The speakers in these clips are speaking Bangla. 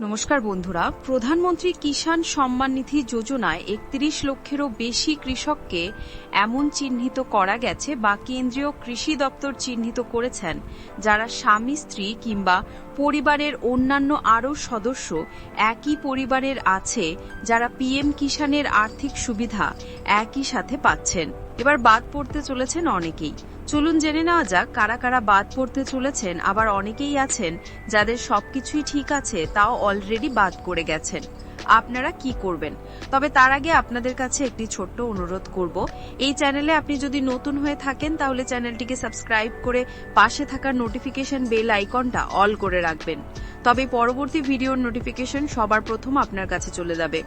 নমস্কার বন্ধুরা, প্রধানমন্ত্রী কিষাণ সম্মান নিধি যোজনায় একত্রিশ লক্ষেরও বেশি কৃষককে এমন চিহ্নিত করা গেছে বা কেন্দ্রীয় কৃষি দপ্তর চিহ্নিত করেছেন, যারা স্বামী, স্ত্রী কিংবা পরিবারের অন্যান্য আরও সদস্য একই পরিবারের আছে, যারা পিএম কিষাণের আর্থিক সুবিধা একই সাথে পাচ্ছেন। এবার বাদ পড়তে চলেছেন অনেকেই। চলুন জেনে নেওয়া যাক কারা কারা বাদ পড়তে চলেছেন। আবার অনেকেই আছেন যাদের সবকিছুই ঠিক আছে, তাও অলরেডি বাদ করে গেছেন। আপনারা কি করবেন? তবে তার আগে আপনাদের কাছে একটি ছোট্ট অনুরোধ করব। এই চ্যানেলে আপনি যদি নতুন হয়ে থাকেন, তাহলে চ্যানেলটিকে সাবস্ক্রাইব করে পাশে থাকা নোটিফিকেশন বেল আইকনটা অল করে রাখবেন। তবে পরবর্তী ভিডিওর নোটিফিকেশন সবার প্রথম আপনার কাছে চলে যাবে।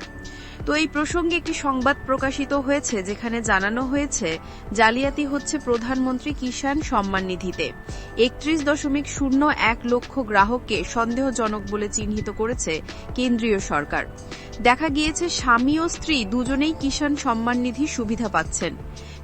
তো এই প্রসঙ্গে একটি সংবাদ প্রকাশিত হয়েছে, যেখানে জানানো হয়েছে, জালিয়াতি হচ্ছে প্রধানমন্ত্রী কিষাণ সম্মান নিধিতে। একত্রিশ দশমিক শূন্য এক লক্ষ গ্রাহককে সন্দেহজনক বলে চিহ্নিত করেছে কেন্দ্রীয় সরকার। দেখা গিয়েছে স্বামী ও স্ত্রী দুজনেই কিষাণ সম্মান নিধি সুবিধা পাচ্ছেন।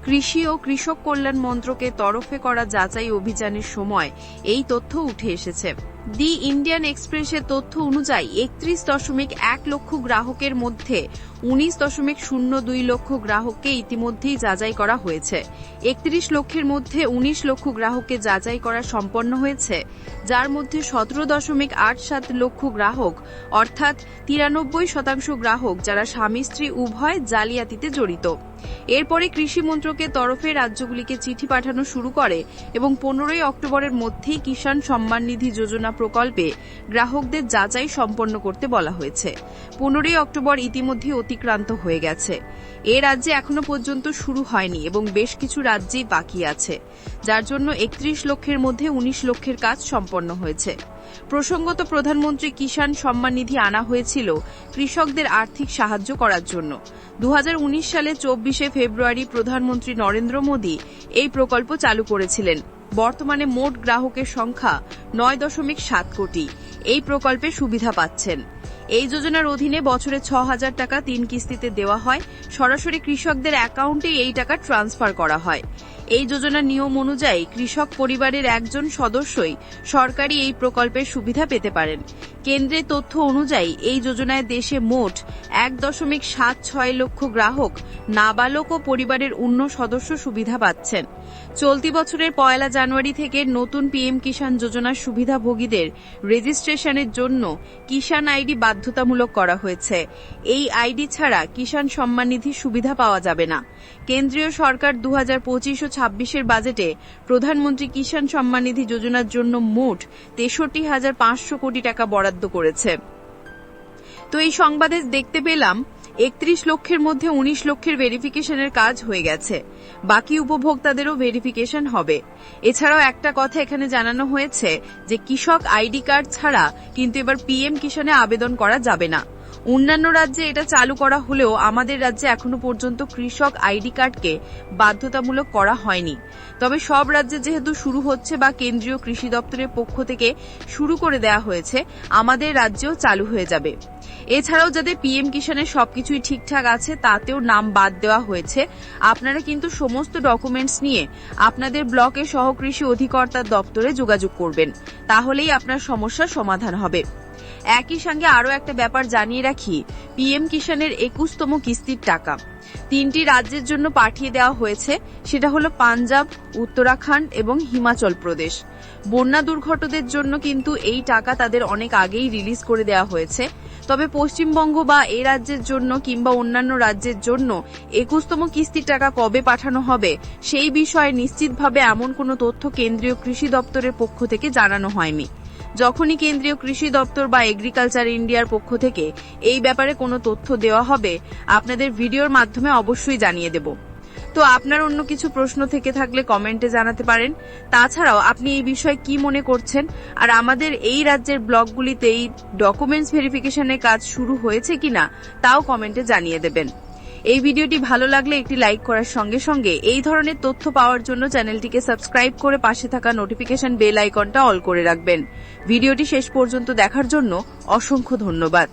কৃষি ও কৃষক কল্যাণ মন্ত্রকের তরফে করা যাচাই অভিযানের সময় এই তথ্য উঠে এসেছে। দি ইন্ডিয়ান এক্সপ্রেসের তথ্য অনুযায়ী একত্রিশ দশমিক এক লক্ষ গ্রাহকের মধ্যে উনিশ দশমিক শূন্য দুই লক্ষ গ্রাহককে ইতিমধ্যেই যাচাই করা হয়েছে। একত্রিশ লক্ষের মধ্যে উনিশ লক্ষ গ্রাহককে যাচাই করা সম্পন্ন হয়েছে, যার মধ্যে সতেরো দশমিক আট সাত লক্ষ গ্রাহক, অর্থাৎ তিরানব্বই শতাংশ গ্রাহক যারা স্বামী স্ত্রী উভয় জালিয়াতিতে জড়িত। এরপরে কৃষি মন্ত্রকের তরফে রাজ্যগুলিকে চিঠি পাঠানো শুরু করে এবং পনেরোই অক্টোবরের মধ্যেই কিষাণ সম্মান নিধি যোজনা প্রকল্পে গ্রাহকদের যাচাই সম্পন্ন করতে বলা হয়েছে। পনেরোই অক্টোবর ইতিমধ্যে অতিক্রান্ত হয়ে গেছে। এ রাজ্যে এখনও পর্যন্ত শুরু হয়নি এবং বেশ কিছু রাজ্যেই বাকি আছে, যার জন্য একত্রিশ লক্ষের মধ্যে উনিশ লক্ষের কাজ সম্পন্ন হয়েছে। প্রসঙ্গত প্রধানমন্ত্রী কিষাণ সম্মান নিধি আনা হয়েছিল কৃষকদের আর্থিক সাহায্য করার জন্য। দু হাজার উনিশ সালে চব্বিশে ফেব্রুয়ারি প্রধানমন্ত্রী নরেন্দ্র মোদী এই প্রকল্প চালু করেছিলেন। বর্তমানে মোট গ্রাহকের সংখ্যা নয় দশমিক সাত কোটি। এই প্রকল্পে সুবিধা পাচ্ছেন। এই যোজনার অধীনে বছরে ছ হাজার টাকা তিন কিস্তিতে দেওয়া হয়। সরাসরি কৃষকদের অ্যাকাউন্টে এই টাকা ট্রান্সফার করা হয়। এই যোজনার নিয়ম অনুযায়ী কৃষক পরিবারের একজন সদস্যই সরকারি এই প্রকল্পের সুবিধা পেতে পারেন। কেন্দ্রের তথ্য অনুযায়ী এই যোজনায় দেশে মোট এক দশমিক সাত ছয় লক্ষ গ্রাহক, নাবালক ও পরিবারের অন্য সদস্য সুবিধা পাচ্ছেন। চলতি বছরের পয়লা জানুয়ারি থেকে নতুন পিএম কিষাণ যোজনার সুবিধাভোগীদের রেজিস্ট্রেশনের জন্য কিষাণ আইডি বাধ্যতামূলক করা হয়েছে। এই আইডি ছাড়া কিষাণ সম্মান নিধির সুবিধা পাওয়া যাবে না। কেন্দ্রীয় সরকার দু হাজার পঁচিশ ও ছাব্বিশের বাজেটে প্রধানমন্ত্রী কিষাণ সম্মান নিধি যোজনার জন্য মোট তেষট্টি হাজার পাঁচশো কোটি টাকা বরাদ্দ করেছে। তো এই সংবাদে দেখতে পেলাম, একত্রিশ লক্ষের মধ্যে উনিশ লক্ষের ভেরিফিকেশনের কাজ হয়ে গেছে। বাকি উপভোক্তাদেরও ভেরিফিকেশন হবে। এছাড়াও একটা কথা এখানে জানানো হয়েছে যে, কৃষক আইডি কার্ড ছাড়া কিন্তু এবার পিএম কিষানে আবেদন করা যাবে না। অন্যান্য রাজ্যে এটা চালু করা হলেও আমাদের রাজ্যে এখনও পর্যন্ত কৃষক আইডি কার্ডকে বাধ্যতামূলক করা হয়নি। তবে সব রাজ্যে যেহেতু শুরু হচ্ছে বা কেন্দ্রীয় কৃষি দপ্তরের পক্ষ থেকে শুরু করে দেওয়া হয়েছে, আমাদের রাজ্যেও চালু হয়ে যাবে। এছাড়াও যাদের পিএম কিষানের সবকিছুই ঠিকঠাক আছে, তাতেও নাম বাদ দেওয়া হয়েছে। আপনারা কিন্তু সমস্ত ডকুমেন্টস নিয়ে আপনাদের ব্লকের সহকৃষি অধিকর্তার দপ্তরে যোগাযোগ করবেন। তাহলেই আপনার সমস্যার সমাধান হবে। একই সঙ্গে আরও একটা ব্যাপার জানিয়ে রাখি, পিএম কিষানের একুশতম কিস্তির টাকা। তিনটি রাজ্যের জন্য পাঠিয়ে দেওয়া হয়েছে, সেটা হলো পাঞ্জাব, উত্তরাখণ্ড এবং হিমাচল প্রদেশ। বন্যা দুর্ঘটদের জন্য কিন্তু এই টাকা তাদের অনেক আগেই রিলিজ করে দেওয়া হয়েছে। তবে পশ্চিমবঙ্গ বা এ রাজ্যের জন্য কিংবা অন্যান্য রাজ্যের জন্য একুশতম কিস্তির টাকা কবে পাঠানো হবে, সেই বিষয়ে নিশ্চিতভাবে এমন কোনো তথ্য কেন্দ্রীয় কৃষি দপ্তরের পক্ষ থেকে জানানো হয়নি। যখনই কেন্দ্রীয় কৃষি দপ্তর বা এগ্রিকালচার ইন্ডিয়ার পক্ষ থেকে এই ব্যাপারে কোনো তথ্য দেওয়া হবে, আপনাদের ভিডিওর মাধ্যমে অবশ্যই জানিয়ে দেব। তো আপনার অন্য কিছু প্রশ্ন থেকে থাকলে কমেন্টে জানাতে পারেন। তাছাড়াও আপনি এই বিষয়ে কি মনে করছেন? আর আমাদের এই রাজ্যের ব্লকগুলিতে এই ডকুমেন্টস ভেরিফিকেশনের কাজ শুরু হয়েছে কিনা, তাও কমেন্টে জানিয়ে দেবেন। এই ভিডিওটি ভালো লাগলে একটি লাইক করার সঙ্গে সঙ্গে এই ধরনের তথ্য পাওয়ার জন্য চ্যানেলটিকে সাবস্ক্রাইব করে পাশে থাকা নোটিফিকেশন বেল আইকনটা অল করে রাখবেন। ভিডিওটি শেষ পর্যন্ত দেখার জন্য অসংখ্য ধন্যবাদ।